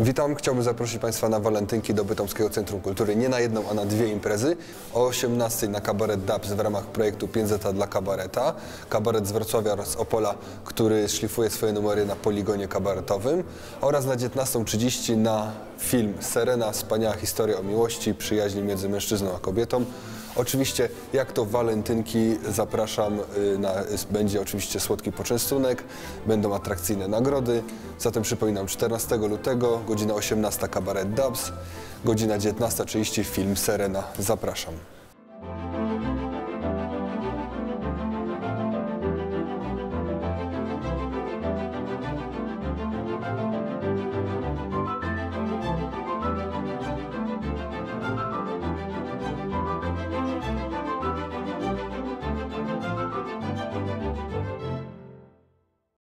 Witam, chciałbym zaprosić Państwa na walentynki do Bytomskiego Centrum Kultury. Nie na jedną, a na dwie imprezy. O 18 na kabaret DAPS w ramach projektu 5 zeta dla kabareta. Kabaret z Wrocławia oraz Opola, który szlifuje swoje numery na poligonie kabaretowym. Oraz na 19.30 na film Serena, wspaniała historia o miłości, przyjaźni między mężczyzną a kobietą. Oczywiście, jak to walentynki, zapraszam, y, na, będzie oczywiście słodki poczęstunek, będą atrakcyjne nagrody. Zatem przypominam, 14 lutego, godzina 18 kabaret Dubs, godzina 19.30 film Serena. Zapraszam.